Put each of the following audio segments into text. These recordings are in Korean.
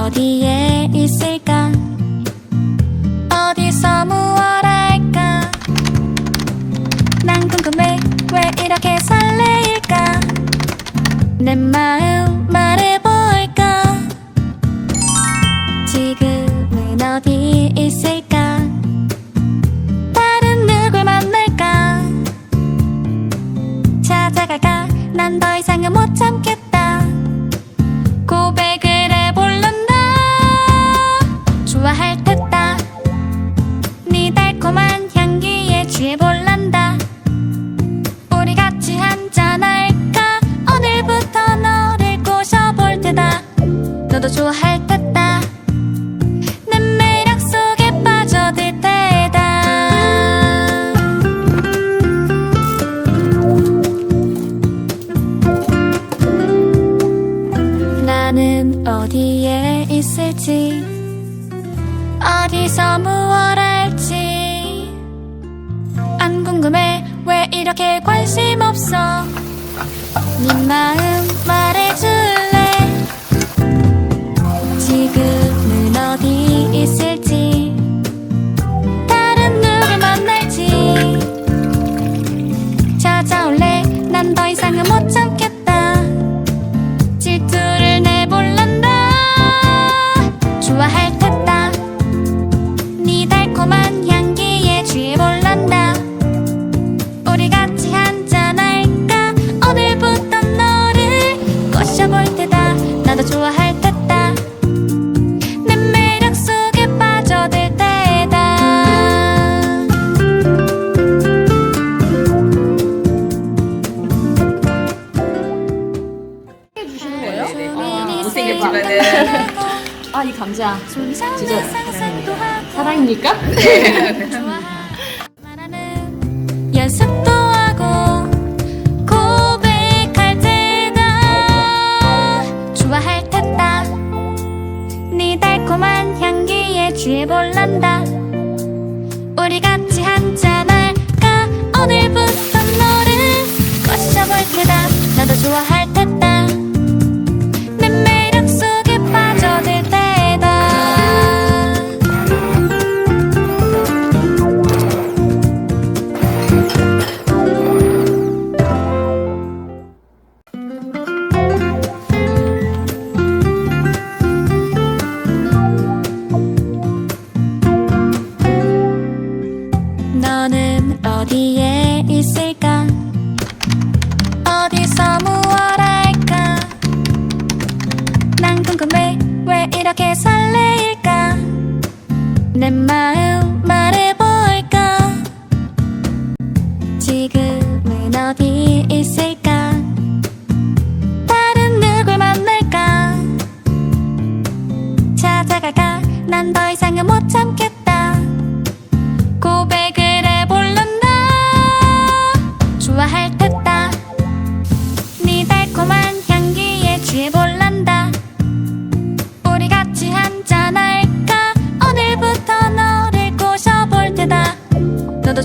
어디에 있을까? 어디서 무엇할까? 난 궁금해 왜 이렇게 설레일까? 내 마음 말해볼까? 지금은 어디 있을까? 다른 누굴 만날까? 찾아갈까? 취해 볼란다. 우리 같이 한잔할까? 오늘부터 너를 꼬셔볼 테다. 너도 좋아할 테다. 내 매력 속에 빠져들 테다. 나는 어디에 있을지. 어디서 무엇을 이렇게 관심 없어. 네 마음 말해 학생이지만은 아 이 감자 진짜 사랑입니까? 네. 연습도 어떻게 설레일까? 내 마음 말해볼까? 지금은 어디 있을까?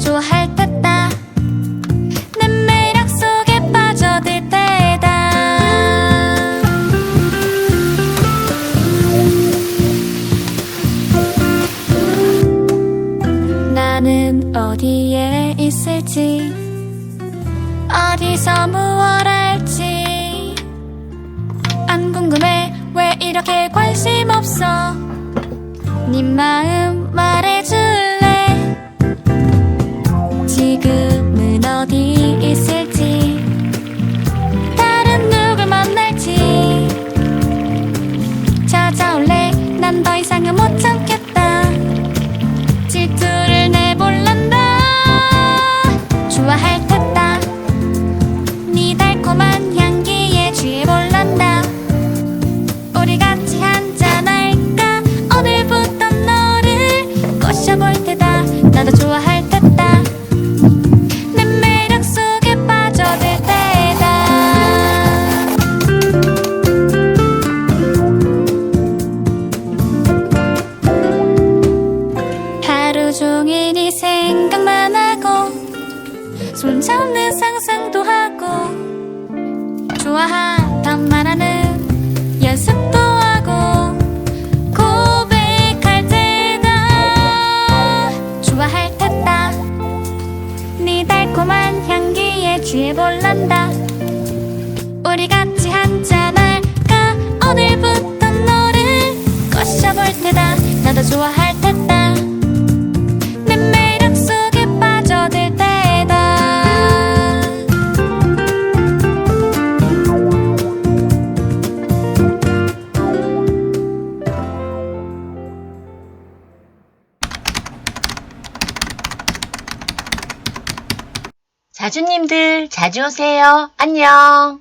초조할 듯다. 내 매력 속에 빠져들 때다. 나는 어디에 있을지 어디서 무엇 할지. 안 궁금해 왜 이렇게 관심 없어? 네 마음 말해줘 荡漾。 손잡는 상상도 하고 좋아한단 말하는 연습도 하고 고백할 때가 좋아할 텐다. 네 달콤한 향기에 취해 볼란다. 우리 같이 한잔 할까? 오늘부터 너를 꼬셔볼 테다. 나도 좋아할 다주님들 자주 오세요. 안녕.